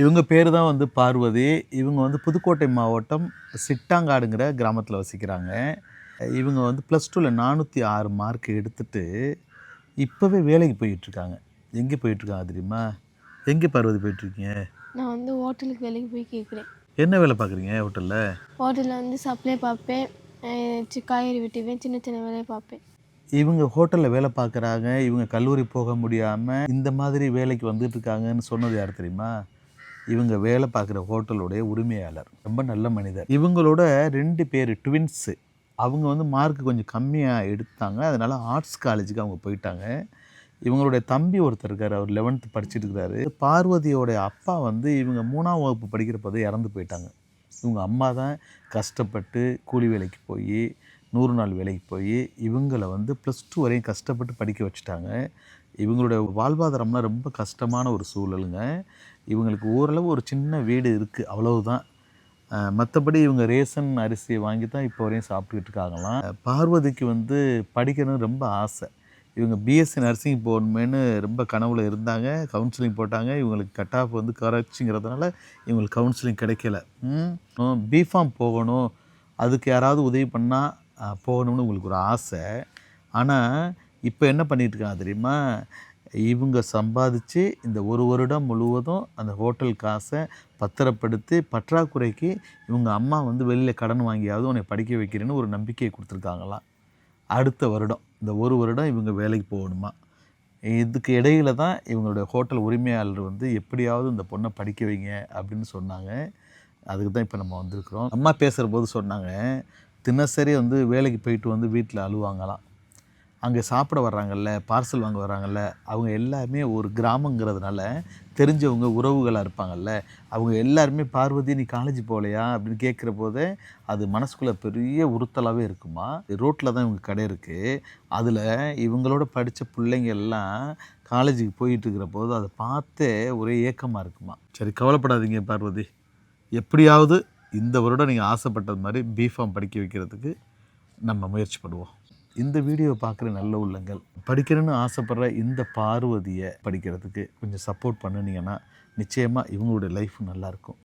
இவங்க பேர் தான் வந்து பார்வதி. இவங்க வந்து புதுக்கோட்டை மாவட்டம் சிட்டாங்காடுங்கிற கிராமத்தில் வசிக்கிறாங்க. இவங்க வந்து ப்ளஸ் டூவில் நானூற்றி ஆறு மார்க் எடுத்துட்டு இப்போவே வேலைக்கு போயிட்டுருக்காங்க. எங்கே போயிட்டுருக்காங்க தெரியுமா? எங்கே பார்வதி போயிட்டுருக்கீங்க? நான் வந்து ஹோட்டலுக்கு வேலைக்கு போய் கேட்குறேன். என்ன வேலை பார்க்குறீங்க ஹோட்டலில்? ஹோட்டலில் வந்து சப்ளை பார்ப்பேன். காய்கறி வெட்டுவேன். சின்ன சின்ன வேலையை பார்ப்பேன். இவங்க ஹோட்டலில் வேலை பார்க்குறாங்க. இவங்க கல்லூரி போக முடியாமல் இந்த மாதிரி வேலைக்கு வந்துட்டு இருக்காங்கன்னு சொன்னது யார் தெரியுமா? இவங்க வேலை பார்க்குற ஹோட்டலுடைய உரிமையாளர். ரொம்ப நல்ல மனிதர். இவங்களோட ரெண்டு பேர் ட்வின்ஸு அவங்க வந்து மார்க் கொஞ்சம் கம்மியாக எடுத்தாங்க. அதனால் ஆர்ட்ஸ் காலேஜுக்கு அவங்க போயிட்டாங்க. இவங்களுடைய தம்பி ஒருத்தர் இருக்கார். அவர் லெவன்த்து படிச்சுட்டு இருக்கிறாரு பார்வதியோடைய அப்பா வந்து இவங்க மூணாம் வகுப்பு படிக்கிறப்போது இறந்து போயிட்டாங்க. இவங்க அம்மா தான் கஷ்டப்பட்டு கூலி வேலைக்கு போய் நூறு நாள் வேலைக்கு போய் இவங்களை வந்து ப்ளஸ் டூ வரையும் கஷ்டப்பட்டு படிக்க வச்சுட்டாங்க. இவங்களுடைய வாழ்வாதாரம்லாம் ரொம்ப கஷ்டமான ஒரு சூழலுங்க. இவங்களுக்கு ஓரளவு ஒரு சின்ன வீடு இருக்குது அவ்வளவுதான். மற்றபடி இவங்க ரேஷன் அரிசியை வாங்கி தான் இப்போ வரையும் சாப்பிட்டுக்கிட்டு இருக்காங்களாம். பார்வதிக்கு வந்து படிக்கணும்னு ரொம்ப ஆசை. இவங்க பிஎஸ்சி நர்சிங் போகணுமேனு ரொம்ப கனவுல இருந்தாங்க. கவுன்சிலிங் போட்டாங்க. இவங்களுக்கு கட் ஆஃப் வந்து கரைச்சிங்கிறதுனால இவங்களுக்கு கவுன்சிலிங் கிடைக்கல. பிஃபார்ம் போகணும். அதுக்கு யாராவது உதவி பண்ணால் போகணும்னு உங்களுக்கு ஒரு ஆசை. ஆனால் இப்போ என்ன பண்ணிகிட்ருக்காங்க இருக்காங்க தெரியுமா? இவங்க சம்பாதிச்சு இந்த ஒரு வருடம் முழுவதும் அந்த ஹோட்டல் காசை பத்திரப்படுத்தி பற்றாக்குறைக்கு இவங்க அம்மா வந்து வெளியில் கடன் வாங்கியாவது உன்னை படிக்க வைக்கிறேன்னு ஒரு நம்பிக்கையை கொடுத்துருக்காங்களாம் அடுத்த வருடம் இந்த ஒரு வருடம் இவங்க வேலைக்கு போகணுமா? இதுக்கு இடையில தான் இவங்களுடைய ஹோட்டல் உரிமையாளர் வந்து எப்படியாவது இந்த பொண்ணை படிக்க வைங்க அப்படின்னு சொன்னாங்க. அதுக்கு தான் இப்போ நம்ம வந்திருக்கிறோம். அம்மா பேசுகிற போது சொன்னாங்க தினசரி வந்து வேலைக்கு போயிட்டு வந்து வீட்டில் அழுவாங்களாம். அங்கே சாப்பிட வர்றாங்கல்ல பார்சல் வாங்க வர்றாங்கல்ல அவங்க எல்லாருமே ஒரு கிராமங்கிறதுனால தெரிஞ்சவங்க உறவுகளாக இருப்பாங்கல்ல அவங்க எல்லாருமே பார்வதி நீ காலேஜ் போகலையா அப்படின்னு கேட்குற போதே அது மனசுக்குள்ளே பெரிய உறுத்தலாகவே இருக்குமா? ரோட்டில் தான் இவங்க கடை இருக்குது அதில் இவங்களோட படித்த பிள்ளைங்க எல்லாம் காலேஜுக்கு போயிட்டு இருக்கிற போது அதை பார்த்தே ஒரே ஏக்கமாக இருக்குமா? சரி கவலைப்படாதீங்க பார்வதி. எப்படியாவது இந்த வருடம் நீங்கள் ஆசைப்பட்டது மாதிரி பிஃபார்ம் படிக்க வைக்கிறதுக்கு நம்ம முயற்சி பண்ணுவோம். இந்த வீடியோவை பார்க்குற நல்ல உள்ளங்கள் படிக்கணும்னு ஆசைப்படுற இந்த பார்வதியை படிக்கிறதுக்கு கொஞ்சம் சப்போர்ட் பண்ணுனீங்கன்னா நிச்சயமாக இவங்களுடைய லைஃப் நல்லாயிருக்கும்